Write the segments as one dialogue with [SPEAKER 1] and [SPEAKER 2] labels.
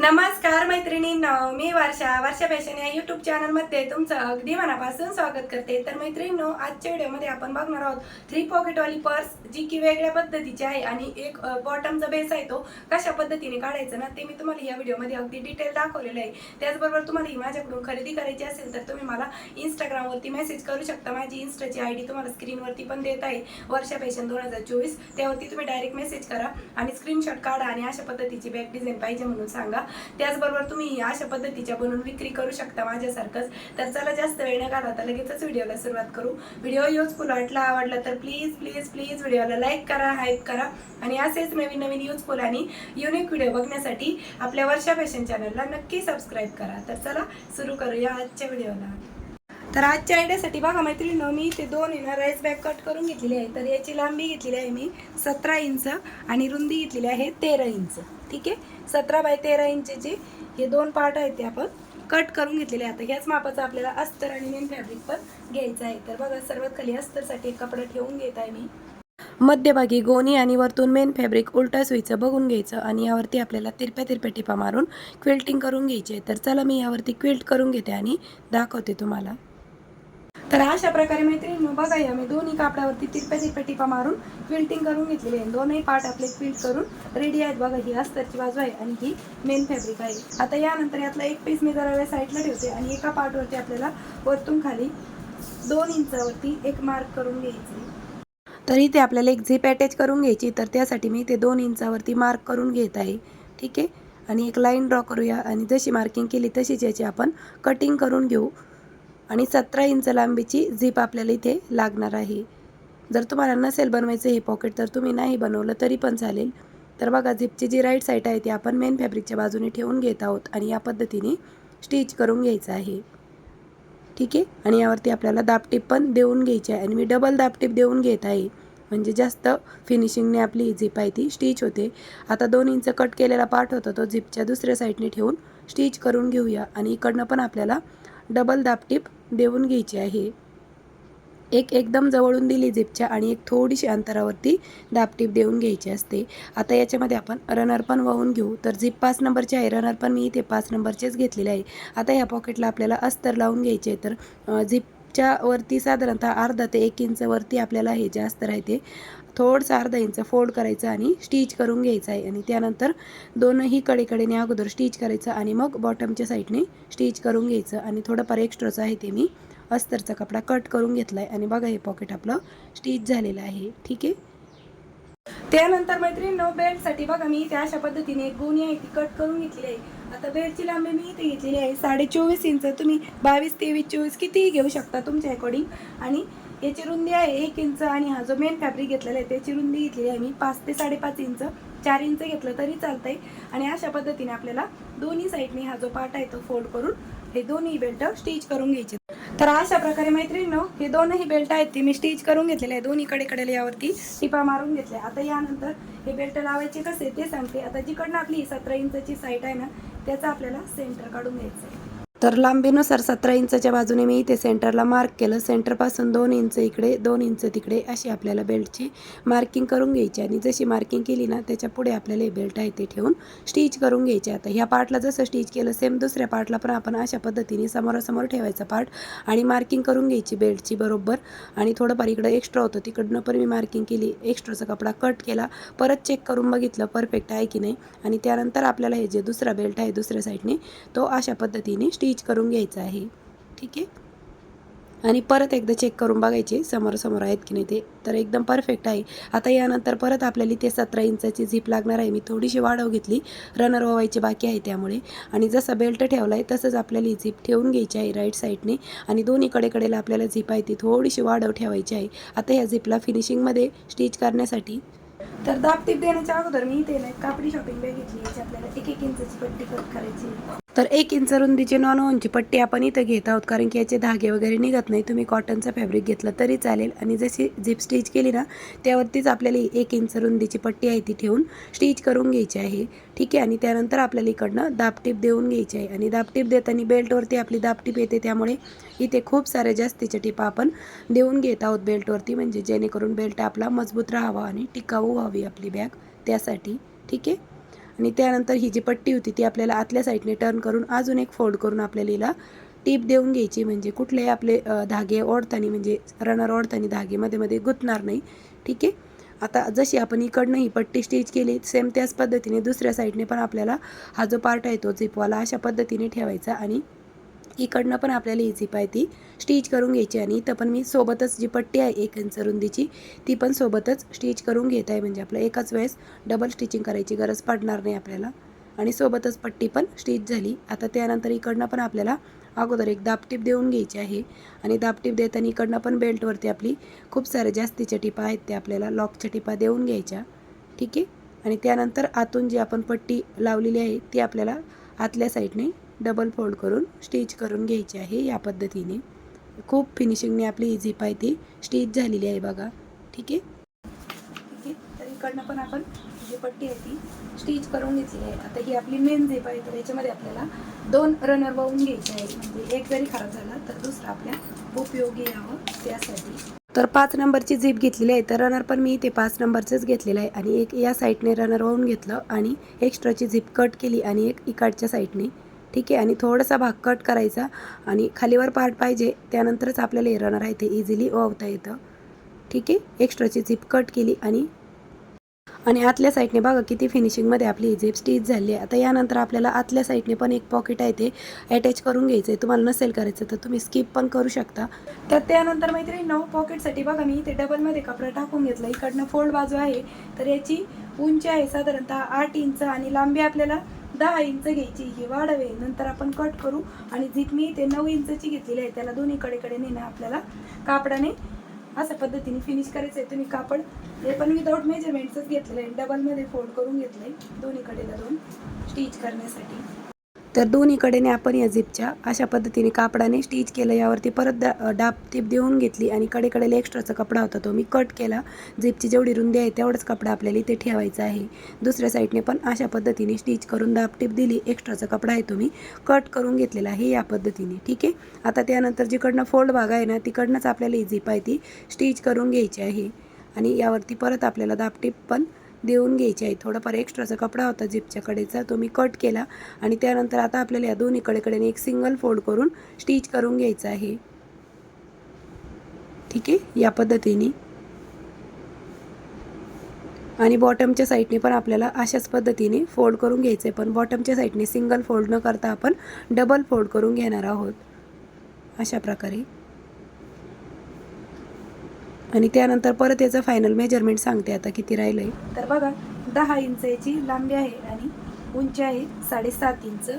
[SPEAKER 1] नमस्कार मैत्रिणींनो मी वर्षा. वर्षा फॅशन या युट्यूब चॅनलमध्ये तुमचं अगदी मनापासून स्वागत करते. तर मैत्रिणींनो आजच्या व्हिडिओमध्ये आपण बघणार आहोत थ्री पॉकेटवाली पर्स जी की वेगळ्या पद्धतीची आहे आणि एक बॉटमचा बेस आहे तो. कशा पद्धतीने काढायचा ना ते मी तुम्हाला या व्हिडिओमध्ये अगदी डिटेल दाखवलेलं आहे. त्याचबरोबर तुम्हाला ही माझ्याकडून खरेदी करायची असेल तर तुम्ही मला इंस्टाग्रामवरती मेसेज करू शकता. माझी इंस्टाची आय डी तुम्हाला स्क्रीनवरती पण देत आहे. वर्षा फॅशन दोन हजार चोवीस. त्यावरती तुम्ही डायरेक्ट मेसेज करा आणि स्क्रीनशॉट काढा आणि अशा पद्धतीची बॅग डिझाईन पाहिजे म्हणून सांगा. त्याचबरोबर तुम्ही अशा पद्धतीच्या बनवून विक्री करू शकता माझ्यासारखंच. तर चला जास्त वेळ न घालवता लगेचच व्हिडिओला सुरुवात करू. व्हिडिओ युजफुल वाटला आवडला तर प्लीज प्लीज प्लीज व्हिडिओला लाईक करा हाईप करा. आणि असेच नवीन नवीन युजफुल आणि युनिक व्हिडिओ बघण्यासाठी आपल्या वर्षा फॅशन चॅनलला नक्की सबस्क्राईब करा. तर चला सुरू करूया आजच्या व्हिडिओला. तर आजच्या आयडियासाठी बघा मैत्रिणी मी ते दोन आहे ना राईस बॅग कट करून घेतलेली आहे तर याची लांबी घेतलेली आहे मी सतरा इंच आणि रुंदी घेतलेली आहे तेरा इंच. ठीक आहे? सतरा बाय तेरा इंचचे हे दोन पार्ट आहेत ते आपण कट करून घेतलेले आता ह्याच मापाचं आपल्याला अस्तर आणि मेन फॅब्रिक पण घ्यायचं आहे. तर बघा सर्वात खाली अस्तरसाठी एक कपडा ठेवून घेत आहे मी. मध्यभागी गोणी आणि वरतून मेन फॅब्रिक उलटा सुईचं बघून घ्यायचं आणि यावरती आपल्याला तिरप्या तिरप्या टिपा मारून क्विल्टिंग करून घ्यायची आहे. तर चला मी यावरती क्विल्ट करून घेते आणि दाखवते तुम्हाला. तर अशा प्रकारे मैत्रिणी बघा या मी दोन्ही कापडावरती तिरप्या तिरप्या टिपा मारून क्विल्टिंग करून घेतलेली आहे. दोनही पार्ट आपले क्विल्ट करून रेडी आहेत. बघा ही अस्तरची बाजू आहे आणि ही मेन फॅब्रिक आहे. आता यानंतर यातला एक पीस मी जरा वेळ साईडला ठेवते आणि एका पार्टवरती आपल्याला वरतून खाली दोन इंचावरती एक मार्क करून घ्यायचे तर इथे आपल्याला एक झिप अटॅच करून घ्यायची तर त्यासाठी मी ते दोन इंचावरती मार्क करून घेत आहे. ठीक आहे? आणि एक लाईन ड्रॉ करूया आणि जशी मार्किंग केली तशीच याची आपण कटिंग करून घेऊ. आणि सतरा इंच लांबीची झिप आपल्याला इथे लागणार आहे. जर तुम्हाला नसेल बनवायचं हे पॉकेट तर तुम्ही नाही बनवलं तरी पण चालेल. तर बघा झिपची जी राईट साईड आहे ती आपण मेन फॅब्रिकच्या बाजूने ठेवून घेत आहोत आणि या पद्धतीने स्टिच करून घ्यायचं आहे. ठीक आहे? आणि यावरती आपल्याला दापटीप पण देऊन घ्यायची आहे. आणि मी डबल दापटीप देऊन घेत आहे. म्हणजे जास्त फिनिशिंगने आपली झिप आहे ती स्टिच होते. आता दोन इंच कट केलेला पार्ट होता तो झिपच्या दुसऱ्या साईडने ठेवून स्टिच करून घेऊया. आणि इकडनं पण आपल्याला डबल दापटीप देऊन घ्यायची आहे. एक एकदम जवळून दिली झिपच्या आणि एक थोडीशी अंतरावरती दापटीप देऊन घ्यायची असते. आता याच्यामध्ये आपण रनर पण वाहून घेऊ. तर झिप पाच नंबरचे आहे. रनर पण मी इथे पाच नंबरचेच घेतलेले आहे. आता या पॉकेटला आपल्याला अस्तर लावून घ्यायचे तर झिप इंचच्या वरती साधारणतः अर्धा ते एक इंच वरती आपल्याला हे जे अस्तर आहे ते थोडंसं अर्धा इंच फोल्ड करायचं आणि स्टिच करून घ्यायचं आहे. आणि त्यानंतर दोनही कडेकडेने अगोदर स्टिच करायचं आणि मग बॉटमच्या साईडने स्टिच करून घ्यायचं. आणि थोडंफार एक्स्ट्राचं आहे ते मी अस्तरचा कपडा कट करून घेतला आहे आणि बघा हे पॉकेट आपलं स्टिच झालेलं आहे. ठीक आहे? त्यानंतर मैत्रीण नो बेल्टसाठी बघा मी त्या अशा पद्धतीने एक गोणी आहे ती कट करून घेतली आहे. आता बेल्टची लांबी मी इथे घेतलेली आहे. साडे चोवीस इंच. तुम्ही बावीस तेवीस चोवीस कितीही घेऊ शकता तुमच्या अकॉर्डिंग आणि याची रुंदी आहे एक इंच आणि हा जो मेन फॅब्रिक घेतलेला आहे त्याची रुंदी घेतलेली आहे मी पाच ते साडेपाच इंच. चार इंच घेतलं तरी चालतंय. आणि अशा पद्धतीने आपल्याला दोन्ही साईडने हा जो पार्ट आहे तो फोल्ड करून हे दोन्ही बेल्ट स्टिच करून घ्यायचे. तर अशा प्रकारे मैत्रिणीनो हे दोनही बेल्ट आहेत ते मी स्टिच करून घेतलेले आहे. दोन्ही कडेकडे यावरती टिपा मारून घेतल्या. आता यानंतर हे बेल्ट लावायचे कसे ते सांगते. आता जिकडनं आपली सतरा इंचची साईट आहे ना त्याचा आपल्याला सेंटर काढून घ्यायचं आहे तर लांबीनुसार सतरा इंचच्या बाजूने मी इथे सेंटरला मार्क केलं. सेंटरपासून दोन इंच इकडे दोन इंच तिकडे अशी आपल्याला बेल्टची मार्किंग करून घ्यायची. आणि जशी मार्किंग केली ना त्याच्या पुढे आपल्याला हे बेल्ट आहे ते ठेवून स्टिच करून घ्यायचे. आता ह्या पार्टला जसं स्टिच केलं सेम दुसऱ्या पार्टला पण आपण अशा पद्धतीने समोरासमोर ठेवायचा पार्ट आणि मार्किंग करून घ्यायची बेल्टची बरोबर. आणि थोडंफार इकडं एक्स्ट्रा होतं. तिकडनं पण मी मार्किंग केली. एक्स्ट्राचा कपडा कट केला. परत चेक करून बघितलं. परफेक्ट आहे की नाही? आणि त्यानंतर आपल्याला हे जे दुसरा बेल्ट आहे दुसऱ्या साईडने तो अशा पद्धतीने स्टिच करून घ्यायचं आहे. ठीक आहे? आणि परत एकदा चेक करून बघायचे. समोरासमोर आहेत की नाही ते. तर एकदम परफेक्ट आहे. आता यानंतर परत आपल्याला इथे सतरा इंचाची झीप लागणार आहे. मी थोडीशी वाढव घेतली. रनर व्हायची बाकी आहे त्यामुळे. आणि जसा बेल्ट ठेवला आहे तसंच आपल्याला ही झीप ठेवून घ्यायची आहे राईट साईडने आणि दोन्ही कडेकडेला आपल्याला झीप आहे ती थोडीशी वाढव ठेवायची आहे. आता या झीपला फिनिशिंगमध्ये स्टिच करण्यासाठी. तर दाब टीप देण्याच्या अगोदर मी इथे ना कापडी शॉपिंग बॅग घेतली याची आपल्याला एक एक इंचाची पट्टी कट करायची तर एक इंच रुंदीची नॉन ओनची पट्टी आपण इथं घेत आहोत कारण की याचे धागे वगैरे निघत नाही. तुम्ही कॉटनचं फॅब्रिक घेतलं तरी चालेल. आणि जशी झिप स्टिच केली ना त्यावरतीच आपल्याला एक इंच रुंदीची पट्टी आहे ती ठेवून स्टिच करून घ्यायची आहे. ठीक आहे? आणि त्यानंतर आपल्याला इकडनं दाबटीप देऊन घ्यायची आहे. आणि दाबटीप देताना बेल्टवरती आपली दाबटीप येते त्यामुळे इथे खूप साऱ्या जास्तीच्या टिपा आपण देऊन घेत आहोत बेल्टवरती म्हणजे जेणेकरून बेल्ट आपला मजबूत राहावा आणि टिकाऊ व्हावी आपली बॅग त्यासाठी. ठीक आहे? आणि त्यानंतर ही जी पट्टी होती ती आपल्याला आतल्या साईडने टर्न करून अजून एक फोल्ड करून आपल्याला हिला टीप देऊन घ्यायची. म्हणजे कुठलेही आपले धागे ओढताना म्हणजे रनर ओढताना धागे मध्ये मध्ये गुंतणार नाही. ठीक आहे? आता जशी आपण इकडनं ही पट्टी स्टिच केली सेम त्याच पद्धतीने दुसऱ्या साईडने पण आपल्याला हा जो पार्ट आहे तो झिपवाला अशा पद्धतीने ठेवायचा आणि इकडनं पण आपल्याला ही झिप आहे ती स्टिच करून घ्यायची आणि इथं पण मी सोबतच जी पट्टी आहे एक इंच रुंदीची ती पण सोबतच स्टिच करून घेत आहे. म्हणजे आपलं एकाच वेळेस डबल स्टिचिंग करायची गरज पडणार नाही आपल्याला. आणि सोबतच पट्टी पण स्टिच झाली. आता त्यानंतर इकडनं पण आपल्याला अगोदर एक दापटीप देऊन घ्यायची आहे. आणि दापटीप देताना इकडनं पण बेल्टवरती आपली खूप साऱ्या जास्तीच्या टिपा आहेत त्या आपल्याला लॉकच्या टिपा देऊन घ्यायच्या. ठीक आहे? आणि त्यानंतर आतून जी आपण पट्टी लावलेली आहे ती आपल्याला आतल्या साईडने डबल फोल्ड करून स्टिच करून घ्यायची आहे या पद्धतीने. खूप फिनिशिंगने आपली इझी झिप आहे ती स्टिच झालेली आहे बघा. ठीक आहे? ठीक आहे? तर इकडनं पण आपण जी पट्टी आहे ती स्टिच करून घेतली आहे. आता ही आपली मेन झिप आहे तर याच्यामध्ये आपल्याला दोन रनर वाहून घ्यायचे आहे म्हणजे एक जरी खराब झाला तर दुसरा आपल्या उपयोगी यावं त्यासाठी. तर पाच नंबरची झिप घेतलेली आहे. तर रनर पण मी इथे पाच नंबरचंच घेतलेलं आहे. आणि एक या साईडने रनर वाहून घेतलं आणि एक्स्ट्राची झिप कट केली आणि एक इकडच्या साईडने ठीक आहे आणि थोडासा भाग कट करायचा आणि खालीवर पार्ट पाहिजे त्यानंतरच आपल्याला हे रनर आहे ते इझिली ओवता येतं. ठीक आहे एक्स्ट्राची झिप कट केली आणि आणि आतल्या साईडने बघा किती फिनिशिंगमध्ये आपली झिप स्टिच झाली आहे. आता यानंतर आपल्याला आतल्या साईडने पण एक पॉकेट आहे ते अटॅच करून घ्यायचं आहे तुम्हाला नसेल करायचं तर तुम्ही स्किप पण करू शकता. तर त्यानंतर मैत्री नऊ पॉकेटसाठी बघा मी इथे डबलमध्ये कपडा टाकून घेतला. इकडनं फोल्ड बाजू आहे तर याची उंची आहे साधारणतः आठ इंच आणि लांबी आपल्याला दहा इंच घ्यायची ही वाढवे नंतर आपण कट करू. आणि झिप मी ते नऊ इंचची घेतलेली आहे त्याला दोन्ही कडेकडे नेणं आपल्याला कापडाने अशा पद्धतीने फिनिश करायचं आहे तुम्ही कापड हे पण विदाऊट मेजरमेंटच घेतलेलं आहे. डबलमध्ये फोल्ड करून घेतलं आहे दोन्ही कडेला दोन स्टिच करण्यासाठी. तर दोन्ही कडेने आपण या झिपच्या अशा पद्धतीने कापडाने स्टिच केलं. यावरती परत दा डाब टीप देऊन घेतली आणि कडेकडेला एक्स्ट्राचा कपडा होता तो. मी कट केला. झिपची जेवढी रुंदी आहे तेवढाच कपडा आपल्याला इथे ठेवायचा आहे. दुसऱ्या साईडने पण अशा पद्धतीने स्टिच करून दाब टीप दिली. एक्स्ट्राचा कपडा आहे तो मी कट करून घेतलेला आहे या पद्धतीने. ठीक आहे? आता त्यानंतर जिकडनं फोल्ड भाग आहे ना तिकडनंच आपल्याला ही झिप आहे ती स्टिच करून घ्यायची आहे. आणि यावरती परत आपल्याला दाबटीप पण देऊन घ्यायची आहे. थोडाफार एक्स्ट्राचा कपडा होता जिपच्याकडेचा तो मी कट केला. आणि त्यानंतर आता आपल्याला या दोन्ही कडेकडेने एक सिंगल फोल्ड करून स्टिच करून घ्यायचं आहे. ठीक आहे? या पद्धतीने. आणि बॉटमच्या साईडने पण आपल्याला अशाच पद्धतीने फोल्ड करून घ्यायचं आहे पण बॉटमच्या साईडने सिंगल फोल्ड न करता आपण डबल फोल्ड करून घेणार आहोत. अशा प्रकारे. आणि त्यानंतर परत याचं फायनल मेजरमेंट सांगते आता किती राहिलं आहे तर बघा दहा इंच याची लांबी आहे आणि उंची आहे साडेसात इंच.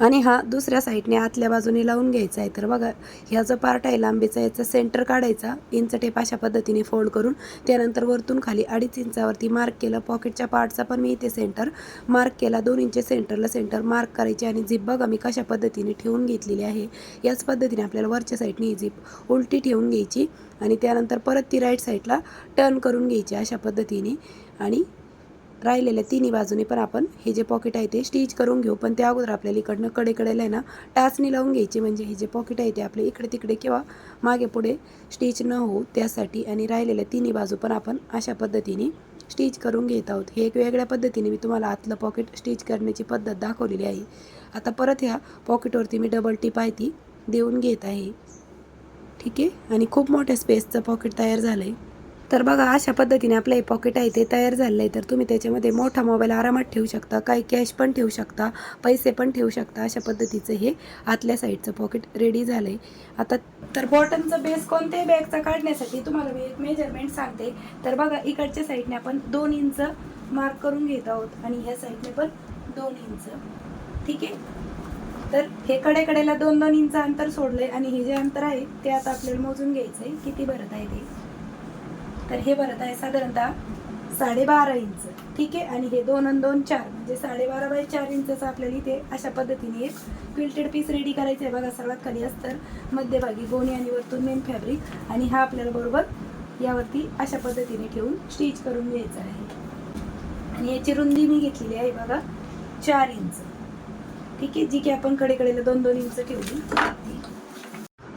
[SPEAKER 1] आणि हा दुसऱ्या साईडने आतल्या बाजूने लावून घ्यायचा आहे. तर बघा ह्या जो पार्ट आहे लांबीचा याचा सेंटर काढायचा. इंच टेप अशा पद्धतीने फोल्ड करून त्यानंतर वरतून खाली अडीच इंचावरती मार्क केलं. पॉकेटच्या पार्टचा पण मी इथे सेंटर मार्क केला. दोन इंच सेंटरला सेंटर मार्क करायचे आणि झिप बघा मी कशा पद्धतीने ठेवून घेतलेली आहे. याच पद्धतीने आपल्याला वरच्या साईडने ही झिप उलटी ठेवून घ्यायची आणि त्यानंतर परत ती राईट साईडला टर्न करून घ्यायची अशा पद्धतीने. आणि राहिलेल्या तिन्ही बाजूने पण आपण हे जे पॉकेट आहे ते स्टिच करून घेऊ. पण त्या अगोदर आपल्याला इकडनं कडेकडेला आहे ना टाचणी लावून घ्यायची. म्हणजे हे जे पॉकेट आहे ते आपले इकडे तिकडे किंवा मागे पुढे स्टिच न होऊ त्यासाठी आणि राहिलेल्या तिन्ही बाजू पण आपण अशा पद्धतीने स्टिच करून घेत आहोत. हे एक वेगळ्या पद्धतीने मी तुम्हाला आतलं पॉकेट स्टिच करण्याची पद्धत दाखवलेली आहे. आता परत ह्या पॉकेटवरती मी डबल टिप आहे ती देऊन घेत आहे. ठीक आहे? आणि खूप मोठ्या स्पेसचं पॉकेट तयार झालं आहे तर बघा अशा पद्धतीने आपलं हे पॉकेट आहे ते तयार झालं आहे तर तुम्ही त्याच्यामध्ये मोठा मोबाईल आरामात ठेवू शकता काही कॅश पण ठेवू शकता पैसे पण ठेवू शकता. अशा पद्धतीचं हे आतल्या साईडचं पॉकेट रेडी झालं आहे आता तर बॉटमचं बेस कोणत्याही बॅगचा काढण्यासाठी तुम्हाला मी एक मेजरमेंट सांगते. तर बघा इकडच्या साईडने आपण दोन इंच मार्क करून घेत आहोत आणि ह्या साईडने पण दोन इंच ठीक आहे? तर हे कडेकडेला दोन दोन इंच अंतर सोडलंय आणि हे जे अंतर आहे ते आता आपल्याला मोजून घ्यायचं आहे किती भरत आहे ते? तर हे भरत आहे साधारणतः साडेबारा इंच. ठीक आहे? आणि हे दोन आणि दोन चार. म्हणजे साडेबारा बाय चार इंचचं आपल्याला इथे अशा पद्धतीने एक क्विल्टेड पीस रेडी करायचं आहे. बघा सर्वात खाली अस्तर मध्यभागी गोणी आणि वरतून मेन फॅब्रिक आणि हा आपल्याला बरोबर यावरती अशा पद्धतीने ठेवून स्टिच करून घ्यायचा आहे. आणि याची रुंदी मी घेतलेली आहे बघा चार इंच. ठीक आहे? जी की आपण कडेकडेला दोन दोन इंच ठेवली.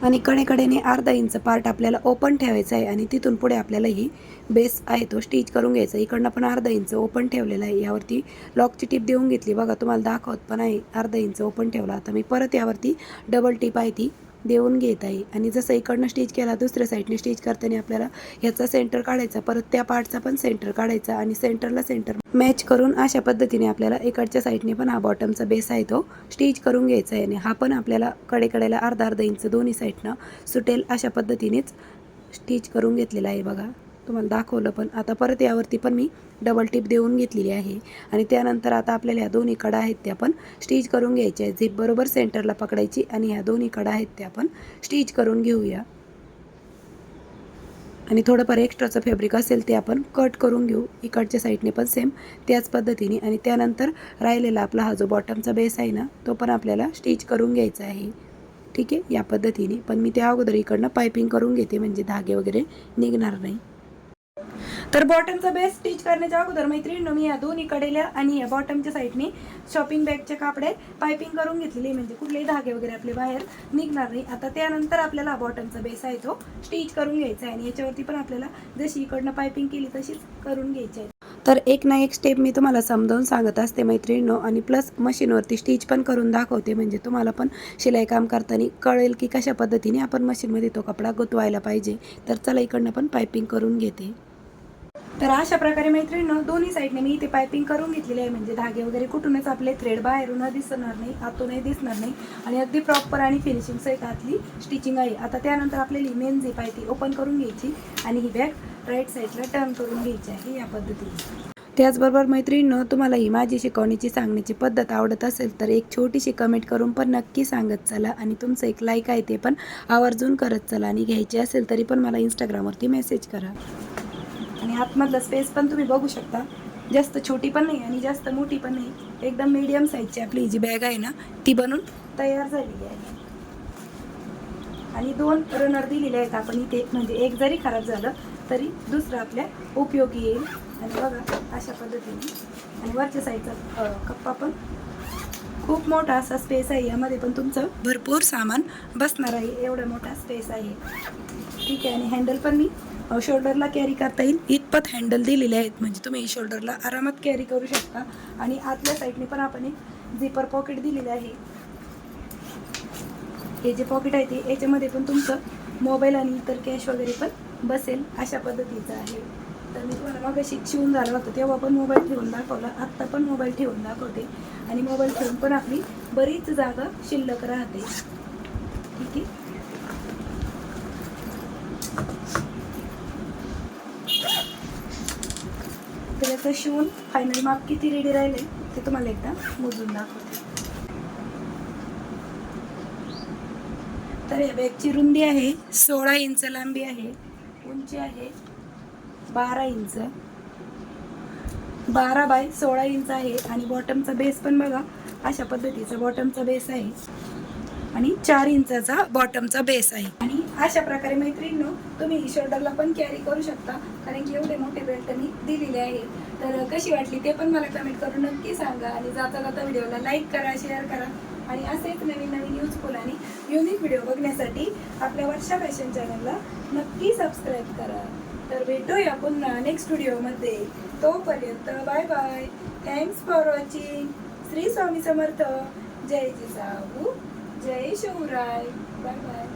[SPEAKER 1] आणि कडेकडेने अर्धा इंच पार्ट आपल्याला ओपन ठेवायचा आहे आणि तिथून पुढे आपल्याला ही बेस आहे तो स्टिच करून घ्यायचा इकडनं पण अर्धा इंच ओपन ठेवलेला आहे. यावरती लॉकची टीप देऊन घेतली. बघा तुम्हाला दाखवत पण आहे. अर्धा इंच ओपन ठेवला. आता मी परत यावरती डबल टीप आहे ती. देऊन घेत आहे. आणि जसं इकडनं स्टिच केला दुसऱ्या साईडने स्टिच करताना आपल्याला ह्याचा सेंटर काढायचा परत त्या पार्टचा पण सेंटर काढायचा आणि सेंटरला सेंटर मॅच करून अशा पद्धतीने आपल्याला इकडच्या साईडने पण हा बॉटमचा बेस आहे तो स्टिच करून घ्यायचा आहे. आणि हा पण आपल्याला कडेकडेला अर्धा अर्धा इंच दोन्ही साईडनं सुटेल अशा पद्धतीनेच स्टिच करून घेतलेला आहे बघा. तुम्हाला दाखवलं पण आता परत यावरती पण मी डबल टिप देऊन घेतलेली आहे. आणि त्यानंतर आता आपल्याला ह्या दोन्ही कडा आहेत त्या पण स्टिच करून घ्यायच्या आहेत. झिप बरोबर सेंटरला पकडायची आणि ह्या दोन्ही कडा आहेत त्या पण स्टिच करून घेऊया. आणि थोडंफार एक्स्ट्राचं फॅब्रिक असेल ते आपण कट करून घेऊ. इकडच्या साईडने पण सेम त्याच पद्धतीने. आणि त्यानंतर राहिलेला आपला हा जो बॉटमचा बेस आहे ना तो पण आपल्याला स्टिच करून घ्यायचा आहे. ठीक आहे? या पद्धतीने. पण मी त्या अगोदर इकडनं पायपिंग करून घेते म्हणजे धागे वगैरे निघणार नाही. तर बॉटमचा बेस स्टिच करण्याच्या अगोदर मैत्रिणीनं मी या दोन्ही कडेल्या आणि या बॉटमच्या साईडने शॉपिंग बॅगचे कापडे पायपिंग करून घेतलेली म्हणजे कुठलेही धागे वगैरे आपले बाहेर निघणार नाही. आता त्यानंतर आपल्याला बॉटमचा बेस आहे तो स्टिच करून घ्यायचा आहे. आणि याच्यावरती पण आपल्याला जशी इकडनं पायपिंग केली तशीच करून घ्यायची आहे. तर एक ना एक स्टेप मी तुम्हाला समजावून सांगत असते मैत्रिणीनो. आणि प्लस मशीनवरती स्टिच पण करून दाखवते. म्हणजे तुम्हाला पण शिलाई काम करताना कळेल की कशा पद्धतीने आपण मशीनमध्ये तो कपडा गुंतवायला पाहिजे. तर चला इकडनं पण पायपिंग करून घेते. तर अशा प्रकारे मैत्रिणीनं दोन्ही साईडने मी इथे पायपिंग करून घेतलेली आहे. म्हणजे धागे वगैरे कुठूनच आपले थ्रेड बाहेरून दिसणार नाही आतूनही दिसणार नाही. आणि अगदी प्रॉपर आणि फिनिशिंग सहित आतली स्टिचिंग आहे. आता त्यानंतर आपल्याला मेन झीप आहे ती ओपन करून घ्यायची आणि ही बॅग राईट साईडला टर्न करून घ्यायची आहे या पद्धतीने. त्याचबरोबर मैत्रिणीनं तुम्हाला ही माझी शिकवण्याची सांगण्याची पद्धत आवडत असेल तर एक छोटीशी कमेंट करून पण नक्की सांगत चला. आणि तुमचं एक लाईक आहे ते पण आवर्जून करत चला. आणि घ्यायची असेल तरी पण मला इंस्टाग्रामवरती मेसेज करा. आणि आतमधला स्पेस पण तुम्ही बघू शकता. जास्त छोटी पण नाही आणि जास्त मोठी पण नाही. एकदम मीडियम साईजची आपली जी बॅग आहे ना ती बनून तयार झालेली आहे. आणि दोन रनर दिलेले आहेत आपण इथे. म्हणजे एक जरी खराब झालं तरी दुसरं आपल्या उपयोगी येईल. आणि बघा अशा पद्धतीने. आणि वरच्या साईडचा कप्पा पण खूप मोठा असा स्पेस आहे. यामध्ये पण तुमचं भरपूर सामान बसणार आहे. एवढा मोठा स्पेस आहे. ठीक आहे आणि हँडल पण मी शोल्डरला कॅरी करता येईल. इतपत हँडल दिलेले आहेत. म्हणजे तुम्ही शोल्डरला आरामात कॅरी करू शकता. आणि आतल्या साईडने पण आपण एक झिपर पॉकेट दिलेलं आहे. हे जे पॉकेट आहे ते याच्यामध्ये पण तुमचं मोबाईल आणि इतर कॅश वगैरे पण बसेल अशा पद्धतीचं आहे. तर मी तुम्हाला मग शिवून झालं होतं. तेव्हा पण मोबाईल ठेवून दाखवला. आत्ता पण मोबाईल ठेवून दाखवते. आणि मोबाईल ठेवून पण आपली बरीच जागा शिल्लक राहते. ठीक आहे? असं शिवून फायनल माप किती रेडी राहिले ते तुम्हाला एकदा मोजून दाखवते. तर या बॅगची रुंदी आहे सोळा इंच लांबी आहे उंची आहे बारा इंच. बारा बाय सोळा इंच आहे आणि बॉटमचा बेस पण बघा अशा पद्धतीचा बॉटमचा बेस आहे. आणि चार इंचाचा बॉटमचा बेस आहे. आणि अशा प्रकारे मैत्रिणींनो तुम्ही शोल्डरला पण कॅरी करू शकता कारण की एवढे मोठे बेल्ट मी दिलेले आहेत. तर कशी वाटली ते पण मला कमेंट करून नक्की सांगा. आणि जाता जाता व्हिडिओला लाईक करा शेअर करा. आणि असेच नवीन नवीन युजफुल आणि युनिक व्हिडिओ बघण्यासाठी आपल्या वर्षा फॅशन चॅनलला नक्की सबस्क्राईब करा. तर भेटूया पुन्हा नेक्स्ट व्हिडिओमध्ये तोपर्यंत bye bye thanks for watching Shri Swami Samarth. जय जिजाऊ. जय शिवराय. Bye bye